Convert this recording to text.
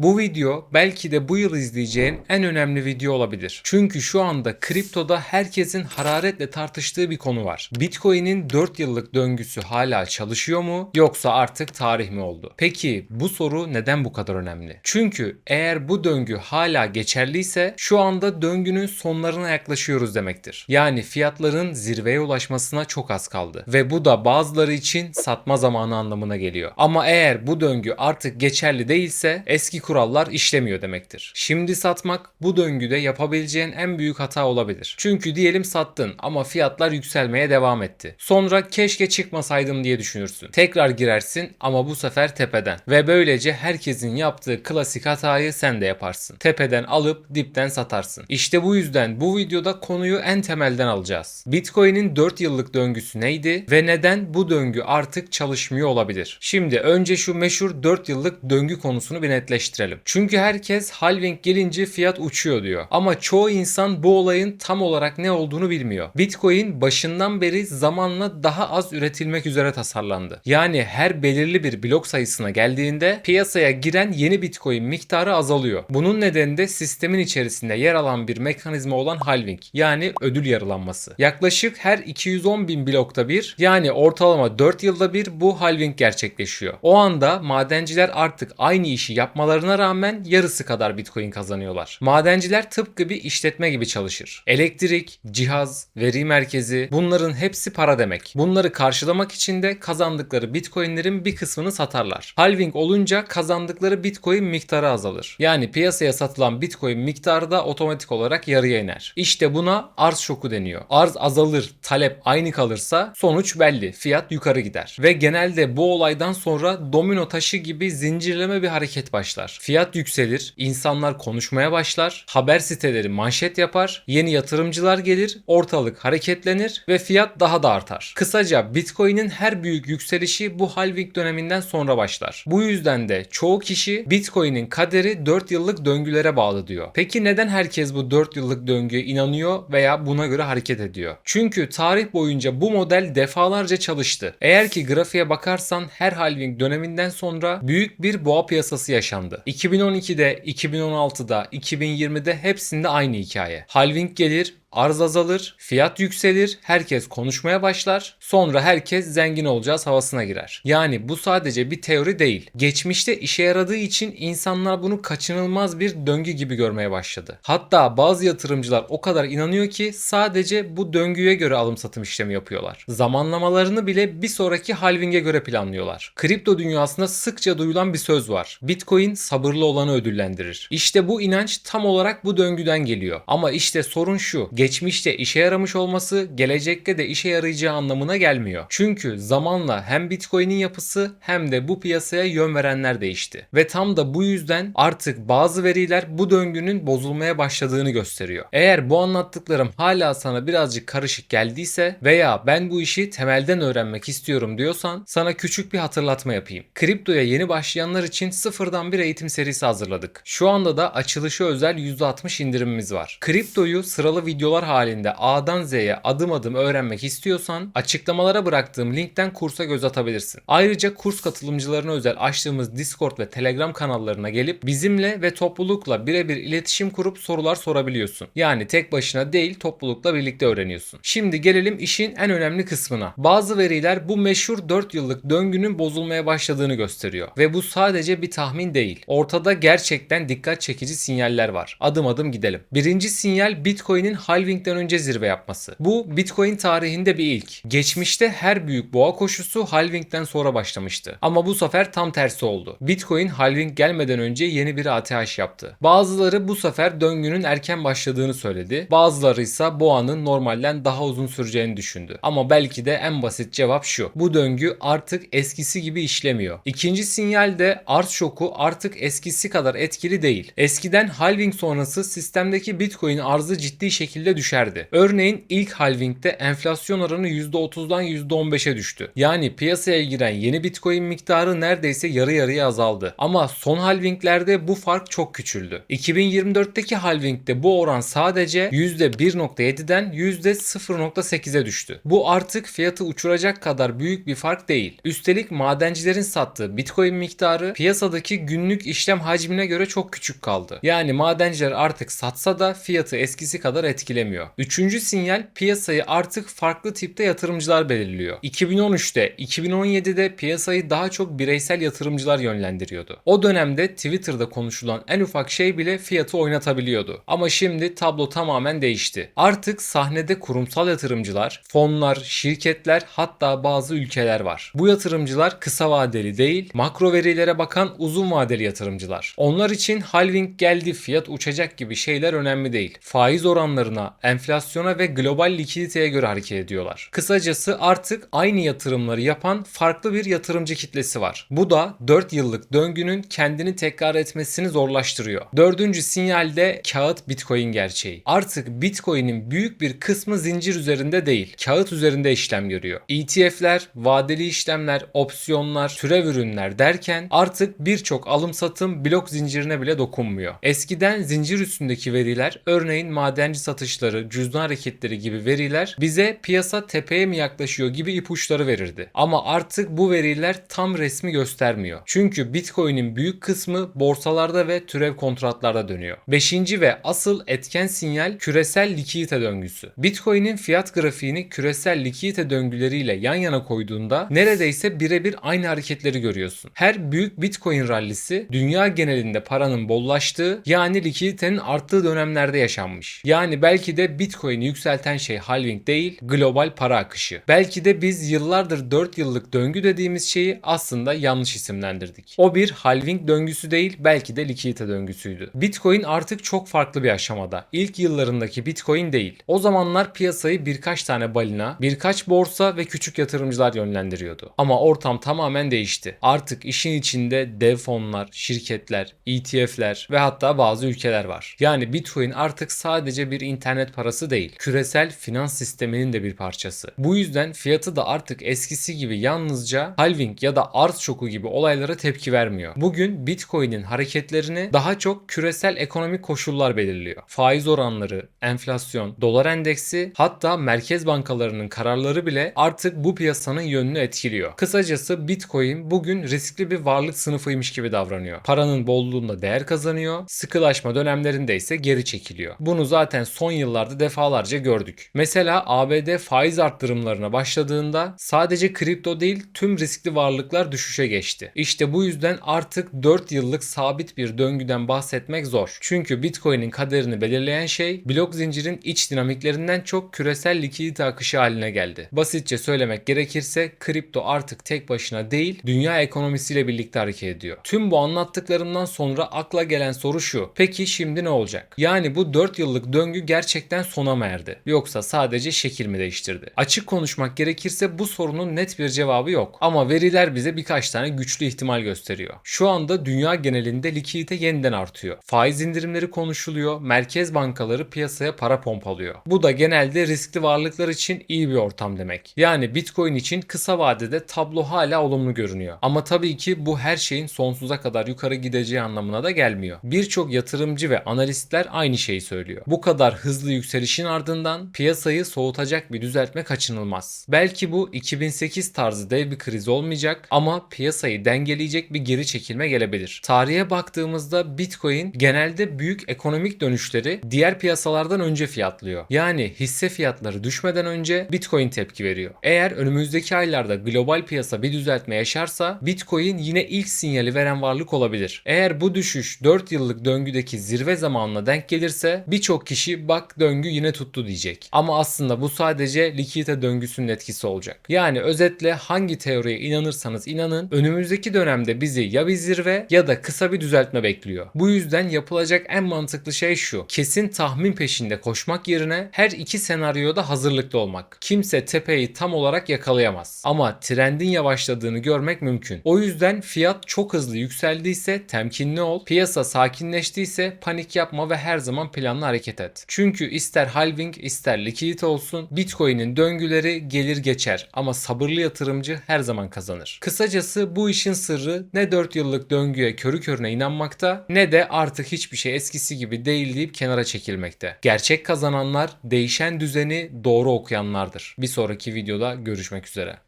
Bu video belki de bu yıl izleyeceğin en önemli video olabilir. Çünkü şu anda kriptoda herkesin hararetle tartıştığı bir konu var. Bitcoin'in 4 yıllık döngüsü hala çalışıyor mu yoksa artık tarih mi oldu? Peki bu soru neden bu kadar önemli? Çünkü eğer bu döngü hala geçerliyse şu anda döngünün sonlarına yaklaşıyoruz demektir. Yani fiyatların zirveye ulaşmasına çok az kaldı ve bu da bazıları için satma zamanı anlamına geliyor. Ama eğer bu döngü artık geçerli değilse eski kurallar işlemiyor demektir. Şimdi satmak bu döngüde yapabileceğin en büyük hata olabilir. Çünkü diyelim sattın ama fiyatlar yükselmeye devam etti. Sonra keşke çıkmasaydım diye düşünürsün. Tekrar girersin ama bu sefer tepeden. Ve böylece herkesin yaptığı klasik hatayı sen de yaparsın. Tepeden alıp dipten satarsın. İşte bu yüzden bu videoda konuyu en temelden alacağız. Bitcoin'in 4 yıllık döngüsü neydi ve neden bu döngü artık çalışmıyor olabilir? Şimdi önce şu meşhur 4 yıllık döngü konusunu bir netleştirelim. Çünkü herkes halving gelince fiyat uçuyor diyor. Ama çoğu insan bu olayın tam olarak ne olduğunu bilmiyor. Bitcoin başından beri zamanla daha az üretilmek üzere tasarlandı. Yani her belirli bir blok sayısına geldiğinde piyasaya giren yeni Bitcoin miktarı azalıyor. Bunun nedeni de sistemin içerisinde yer alan bir mekanizma olan halving yani ödül yarılanması. Yaklaşık her 210 bin blokta bir yani ortalama 4 yılda bir bu halving gerçekleşiyor. O anda madenciler artık aynı işi yapmalarına rağmen yarısı kadar Bitcoin kazanıyorlar. Madenciler tıpkı bir işletme gibi çalışır. Elektrik, cihaz, veri merkezi bunların hepsi para demek. Bunları karşılamak için de kazandıkları Bitcoin'lerin bir kısmını satarlar. Halving olunca kazandıkları Bitcoin miktarı azalır. Yani piyasaya satılan Bitcoin miktarı da otomatik olarak yarıya iner. İşte buna arz şoku deniyor. Arz azalır, talep aynı kalırsa sonuç belli. Fiyat yukarı gider. Ve genelde bu olaydan sonra domino taşı gibi zincirleme bir hareket başlar. Fiyat yükselir, insanlar konuşmaya başlar, haber siteleri manşet yapar, yeni yatırımcılar gelir, ortalık hareketlenir ve fiyat daha da artar. Kısaca Bitcoin'in her büyük yükselişi bu halving döneminden sonra başlar. Bu yüzden de çoğu kişi Bitcoin'in kaderi 4 yıllık döngülere bağlı diyor. Peki neden herkes bu 4 yıllık döngüye inanıyor veya buna göre hareket ediyor? Çünkü tarih boyunca bu model defalarca çalıştı. Eğer ki grafiğe bakarsan her halving döneminden sonra büyük bir boğa piyasası yaşandı. 2012'de, 2016'da, 2020'de hepsinde aynı hikaye. Halving gelir, arz azalır, fiyat yükselir, herkes konuşmaya başlar, sonra herkes zengin olacağız havasına girer. Yani bu sadece bir teori değil. Geçmişte işe yaradığı için insanlar bunu kaçınılmaz bir döngü gibi görmeye başladı. Hatta bazı yatırımcılar o kadar inanıyor ki sadece bu döngüye göre alım satım işlemi yapıyorlar. Zamanlamalarını bile bir sonraki halving'e göre planlıyorlar. Kripto dünyasında sıkça duyulan bir söz var. Bitcoin sabırlı olanı ödüllendirir. İşte bu inanç tam olarak bu döngüden geliyor. Ama işte sorun şu geçmişte işe yaramış olması gelecekte de işe yarayacağı anlamına gelmiyor. Çünkü zamanla hem Bitcoin'in yapısı hem de bu piyasaya yön verenler değişti. Ve tam da bu yüzden artık bazı veriler bu döngünün bozulmaya başladığını gösteriyor. Eğer bu anlattıklarım hala sana birazcık karışık geldiyse veya ben bu işi temelden öğrenmek istiyorum diyorsan sana küçük bir hatırlatma yapayım. Kriptoya yeni başlayanlar için sıfırdan bir eğitim serisi hazırladık. Şu anda da açılışı özel %60 indirimimiz var. Kriptoyu sıralı video videolar halinde A'dan Z'ye adım adım öğrenmek istiyorsan açıklamalara bıraktığım linkten kursa göz atabilirsin. Ayrıca kurs katılımcılarına özel açtığımız Discord ve Telegram kanallarına gelip bizimle ve toplulukla birebir iletişim kurup sorular sorabiliyorsun. Yani tek başına değil toplulukla birlikte öğreniyorsun. Şimdi gelelim işin en önemli kısmına. Bazı veriler bu meşhur 4 yıllık döngünün bozulmaya başladığını gösteriyor. Ve bu sadece bir tahmin değil. Ortada gerçekten dikkat çekici sinyaller var. Adım adım gidelim. Birinci sinyal Bitcoin'in halvingden önce zirve yapması. Bu Bitcoin tarihinde bir ilk. Geçmişte her büyük boğa koşusu halvingden sonra başlamıştı. Ama bu sefer tam tersi oldu. Bitcoin halving gelmeden önce yeni bir ATH yaptı. Bazıları bu sefer döngünün erken başladığını söyledi. Bazıları ise boğanın normalden daha uzun süreceğini düşündü. Ama belki de en basit cevap şu. Bu döngü artık eskisi gibi işlemiyor. İkinci sinyal de arz şoku artık eskisi kadar etkili değil. Eskiden halving sonrası sistemdeki Bitcoin arzı ciddi şekilde bile düşerdi. Örneğin ilk halvingde enflasyon oranı %30'dan %15'e düştü. Yani piyasaya giren yeni Bitcoin miktarı neredeyse yarı yarıya azaldı. Ama son halvinglerde bu fark çok küçüldü. 2024'teki halvingde bu oran sadece %1.7'den %0.8'e düştü. Bu artık fiyatı uçuracak kadar büyük bir fark değil. Üstelik madencilerin sattığı Bitcoin miktarı piyasadaki günlük işlem hacmine göre çok küçük kaldı. Yani madenciler artık satsa da fiyatı eskisi kadar etkilemiyor. Üçüncü sinyal piyasayı artık farklı tipte yatırımcılar belirliyor. 2013'te, 2017'de piyasayı daha çok bireysel yatırımcılar yönlendiriyordu. O dönemde Twitter'da konuşulan en ufak şey bile fiyatı oynatabiliyordu. Ama şimdi tablo tamamen değişti. Artık sahnede kurumsal yatırımcılar, fonlar, şirketler hatta bazı ülkeler var. Bu yatırımcılar kısa vadeli değil, makro verilere bakan uzun vadeli yatırımcılar. Onlar için halving geldi, fiyat uçacak gibi şeyler önemli değil. Faiz oranlarına, enflasyona ve global likiditeye göre hareket ediyorlar. Kısacası artık aynı yatırımları yapan farklı bir yatırımcı kitlesi var. Bu da 4 yıllık döngünün kendini tekrar etmesini zorlaştırıyor. Dördüncü sinyalde kağıt bitcoin gerçeği. Artık bitcoin'in büyük bir kısmı zincir üzerinde değil, kağıt üzerinde işlem görüyor. ETF'ler, vadeli işlemler, opsiyonlar, türev ürünler derken artık birçok alım satım blok zincirine bile dokunmuyor. Eskiden zincir üstündeki veriler örneğin madenci satışları, cüzdan hareketleri gibi veriler bize piyasa tepeye mi yaklaşıyor gibi ipuçları verirdi. Ama artık bu veriler tam resmi göstermiyor. Çünkü Bitcoin'in büyük kısmı borsalarda ve türev kontratlarda dönüyor. Beşinci ve asıl etken sinyal küresel likidite döngüsü. Bitcoin'in fiyat grafiğini küresel likidite döngüleriyle yan yana koyduğunda neredeyse birebir aynı hareketleri görüyorsun. Her büyük Bitcoin rallisi dünya genelinde paranın bollaştığı yani likiditenin arttığı dönemlerde yaşanmış. Yani belki de Bitcoin'i yükselten şey halving değil global para akışı. Belki de biz yıllardır 4 yıllık döngü dediğimiz şeyi aslında yanlış isimlendirdik. O bir halving döngüsü değil belki de likidite döngüsüydü. Bitcoin artık çok farklı bir aşamada. İlk yıllarındaki Bitcoin değil. O zamanlar piyasayı birkaç tane balina, birkaç borsa ve küçük yatırımcılar yönlendiriyordu. Ama ortam tamamen değişti. Artık işin içinde dev fonlar, şirketler, ETF'ler ve hatta bazı ülkeler var. Yani Bitcoin artık sadece bir internet parası değil, küresel finans sisteminin de bir parçası. Bu yüzden fiyatı da artık eskisi gibi yalnızca halving ya da arz şoku gibi olaylara tepki vermiyor. Bugün Bitcoin'in hareketlerini daha çok küresel ekonomik koşullar belirliyor. Faiz oranları, enflasyon, dolar endeksi hatta merkez bankalarının kararları bile artık bu piyasanın yönünü etkiliyor. Kısacası Bitcoin bugün riskli bir varlık sınıfıymış gibi davranıyor. Paranın bolluğunda değer kazanıyor, sıkılaşma dönemlerinde ise geri çekiliyor. Bunu zaten son yıllarda defalarca gördük. Mesela ABD faiz arttırımlarına başladığında sadece kripto değil tüm riskli varlıklar düşüşe geçti. İşte bu yüzden artık 4 yıllık sabit bir döngüden bahsetmek zor. Çünkü Bitcoin'in kaderini belirleyen şey blok zincirin iç dinamiklerinden çok küresel likidite akışı haline geldi. Basitçe söylemek gerekirse kripto artık tek başına değil dünya ekonomisiyle birlikte hareket ediyor. Tüm bu anlattıklarımdan sonra akla gelen soru şu. Peki şimdi ne olacak? Yani bu 4 yıllık döngü gerçekten sona mı erdi? Yoksa sadece şekil mi değiştirdi? Açık konuşmak gerekirse bu sorunun net bir cevabı yok. Ama veriler bize birkaç tane güçlü ihtimal gösteriyor. Şu anda dünya genelinde likidite yeniden artıyor. Faiz indirimleri konuşuluyor. Merkez bankaları piyasaya para pompalıyor. Bu da genelde riskli varlıklar için iyi bir ortam demek. Yani Bitcoin için kısa vadede tablo hala olumlu görünüyor. Ama tabii ki bu her şeyin sonsuza kadar yukarı gideceği anlamına da gelmiyor. Birçok yatırımcı ve analistler aynı şeyi söylüyor. Bu kadar hızlı yükselişin ardından piyasayı soğutacak bir düzeltme kaçınılmaz. Belki bu 2008 tarzı dev bir kriz olmayacak ama piyasayı dengeleyecek bir geri çekilme gelebilir. Tarihe baktığımızda Bitcoin genelde büyük ekonomik dönüşleri diğer piyasalardan önce fiyatlıyor. Yani hisse fiyatları düşmeden önce Bitcoin tepki veriyor. Eğer önümüzdeki aylarda global piyasa bir düzeltme yaşarsa Bitcoin yine ilk sinyali veren varlık olabilir. Eğer bu düşüş 4 yıllık döngüdeki zirve zamanına denk gelirse birçok kişi döngü yine tuttu diyecek. Ama aslında bu sadece likidite döngüsünün etkisi olacak. Yani özetle hangi teoriye inanırsanız inanın önümüzdeki dönemde bizi ya bir zirve ya da kısa bir düzeltme bekliyor. Bu yüzden yapılacak en mantıklı şey şu. Kesin tahmin peşinde koşmak yerine her iki senaryoda hazırlıklı olmak. Kimse tepeyi tam olarak yakalayamaz. Ama trendin yavaşladığını görmek mümkün. O yüzden fiyat çok hızlı yükseldiyse temkinli ol. Piyasa sakinleştiyse panik yapma ve her zaman planlı hareket et. Çünkü Çünkü ister halving ister likidite olsun Bitcoin'in döngüleri gelir geçer ama sabırlı yatırımcı her zaman kazanır. Kısacası bu işin sırrı ne 4 yıllık döngüye körü körüne inanmakta ne de artık hiçbir şey eskisi gibi değil deyip kenara çekilmekte. Gerçek kazananlar değişen düzeni doğru okuyanlardır. Bir sonraki videoda görüşmek üzere.